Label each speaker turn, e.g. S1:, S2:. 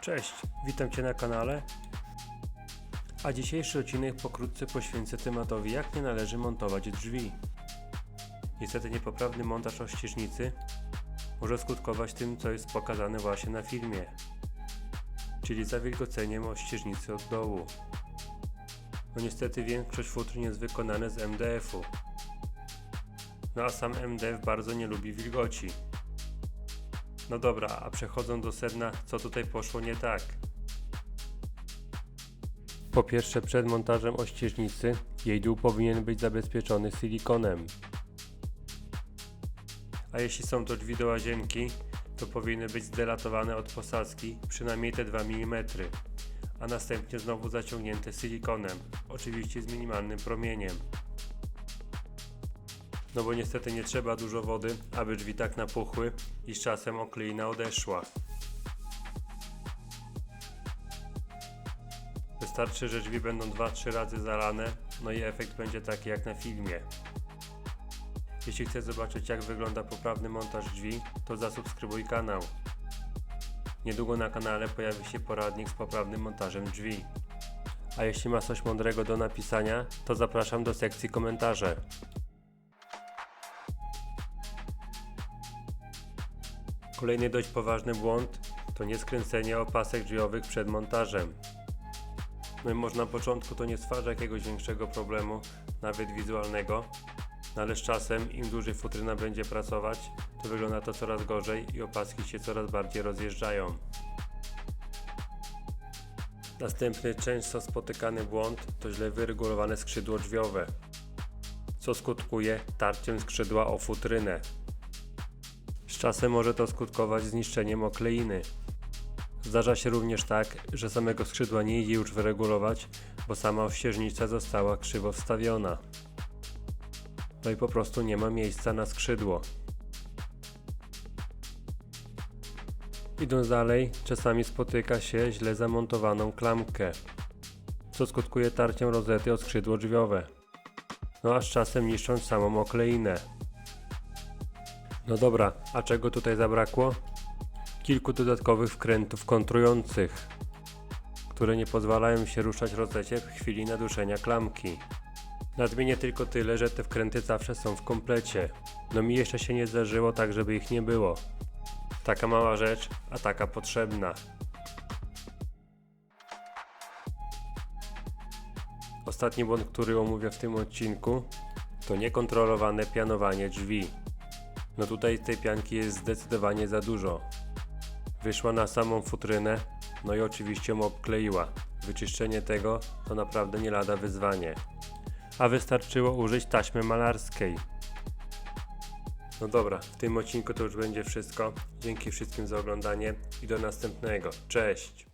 S1: Cześć, witam Cię na kanale. A dzisiejszy odcinek pokrótce poświęcę tematowi jak nie należy montować drzwi. Niestety niepoprawny montaż ościeżnicy może skutkować tym co jest pokazane właśnie na filmie, czyli zawilgoceniem ościeżnicy od dołu. No niestety większość futr jest wykonane z MDF-u. No a sam MDF bardzo nie lubi wilgoci. No dobra, a przechodząc do sedna, co tutaj poszło nie tak? Po pierwsze, przed montażem ościeżnicy jej dół powinien być zabezpieczony silikonem. A jeśli są to drzwi do łazienki, to powinny być zdelatowane od posadzki przynajmniej te 2 mm, a następnie znowu zaciągnięte silikonem, oczywiście z minimalnym promieniem. No bo niestety nie trzeba dużo wody, aby drzwi tak napuchły i z czasem okleina odeszła. Wystarczy, że drzwi będą 2-3 razy zalane, no i efekt będzie taki jak na filmie. Jeśli chcesz zobaczyć jak wygląda poprawny montaż drzwi, to zasubskrybuj kanał. Niedługo na kanale pojawi się poradnik z poprawnym montażem drzwi. A jeśli masz coś mądrego do napisania, to zapraszam do sekcji komentarze. Kolejny dość poważny błąd to nieskręcenie opasek drzwiowych przed montażem. No i może na początku to nie stwarza jakiegoś większego problemu, nawet wizualnego, no ale z czasem im dłużej futryna będzie pracować, to wygląda to coraz gorzej i opaski się coraz bardziej rozjeżdżają. Następny często spotykany błąd to źle wyregulowane skrzydło drzwiowe, co skutkuje tarciem skrzydła o futrynę. Czasem może to skutkować zniszczeniem okleiny. Zdarza się również tak, że samego skrzydła nie idzie już wyregulować, bo sama ościeżnica została krzywo wstawiona. No i po prostu nie ma miejsca na skrzydło. Idąc dalej, czasami spotyka się źle zamontowaną klamkę, co skutkuje tarciem rozety o skrzydło drzwiowe. No a z czasem niszcząc samą okleinę. No dobra, a czego tutaj zabrakło? Kilku dodatkowych wkrętów kontrujących, które nie pozwalają się ruszać rozecie w chwili naduszenia klamki. Nadmienię tylko tyle, że te wkręty zawsze są w komplecie. No mi jeszcze się nie zdarzyło tak, żeby ich nie było. Taka mała rzecz, a taka potrzebna. Ostatni błąd, który omówię w tym odcinku, to niekontrolowane pianowanie drzwi. No tutaj tej pianki jest zdecydowanie za dużo. Wyszła na samą futrynę, no i oczywiście ją obkleiła. Wyczyszczenie tego to naprawdę nie lada wyzwanie. A wystarczyło użyć taśmy malarskiej. No dobra, w tym odcinku to już będzie wszystko. Dzięki wszystkim za oglądanie i do następnego. Cześć!